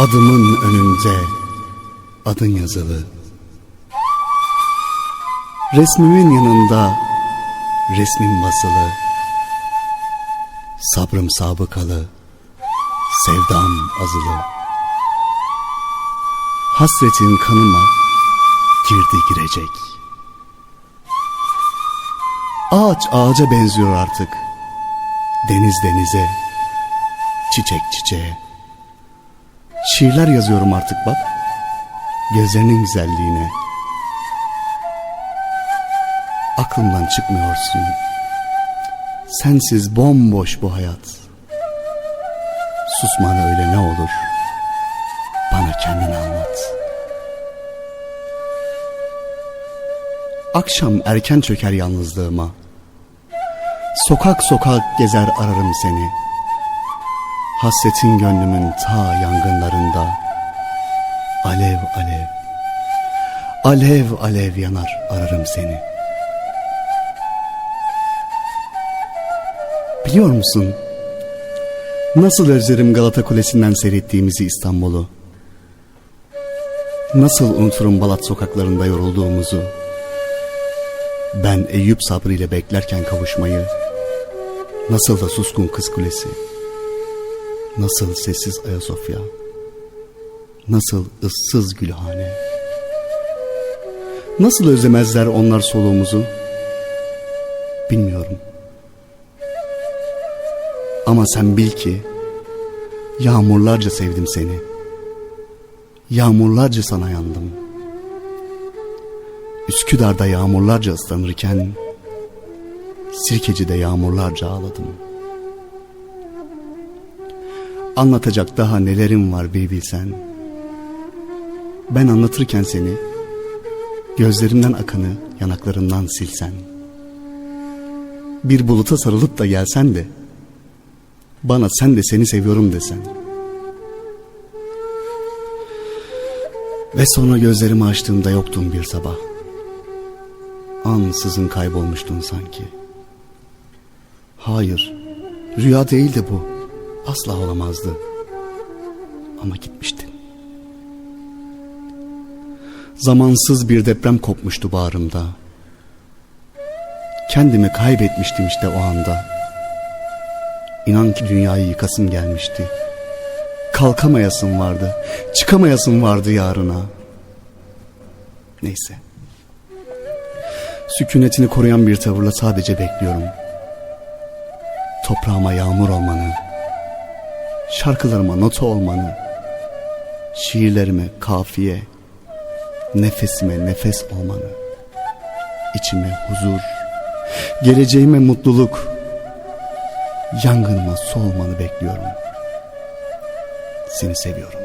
Adımın önünde adın yazılı. Resmimin yanında resmin basılı. Sabrım sabıkalı, sevdam azılı. Hasretin kanıma girdi girecek. Ağaç ağaca benziyor artık. Deniz denize, çiçek çiçeğe. Şiirler yazıyorum artık bak. Gözlerinin güzelliğine. Aklımdan çıkmıyorsun. Sensiz bomboş bu hayat. Susman öyle ne olur. Bana kendini anlat. Akşam erken çöker yalnızlığıma. Sokak sokak gezer ararım seni. Hasretin gönlümün ta yangınlarında Alev alev Alev alev yanar ararım seni Biliyor musun? Nasıl özlerim Galata Kulesi'nden seyrettiğimizi İstanbul'u Nasıl unuturum Balat sokaklarında yorulduğumuzu Ben Eyüp sabrıyla beklerken kavuşmayı Nasıl da suskun kız kulesi Nasıl sessiz Ayasofya? Nasıl ıssız Gülhane? Nasıl özlemezler onlar soluğumuzu? Bilmiyorum. Ama sen bil ki Yağmurlarca sevdim seni. Yağmurlarca sana yandım. Üsküdar'da yağmurlarca ıslanırken Sirkeci'de yağmurlarca ağladım Anlatacak daha nelerim var bir bilsen. Ben anlatırken seni, gözlerimden akanı yanaklarından silsen. Bir buluta sarılıp da gelsen de, bana sen de seni seviyorum desen. Ve sonra gözlerimi açtığımda yoktun bir sabah. Ansızın kaybolmuştun sanki. Hayır, rüya değildi bu asla olamazdı. Ama gitmiştin. Zamansız bir deprem kopmuştu bağrımda. Kendimi kaybetmiştim işte o anda. İnan ki dünyayı yıkasım gelmişti. Kalkamayasım vardı. Çıkamayasım vardı yarına. Neyse. Sükunetini koruyan bir tavırla sadece bekliyorum. Toprağıma yağmur olmanı, şarkılarıma nota olmanı, şiirlerime kafiye, nefesime nefes olmanı, içime huzur, geleceğime mutluluk, yangınıma su olmanı bekliyorum. Seni seviyorum.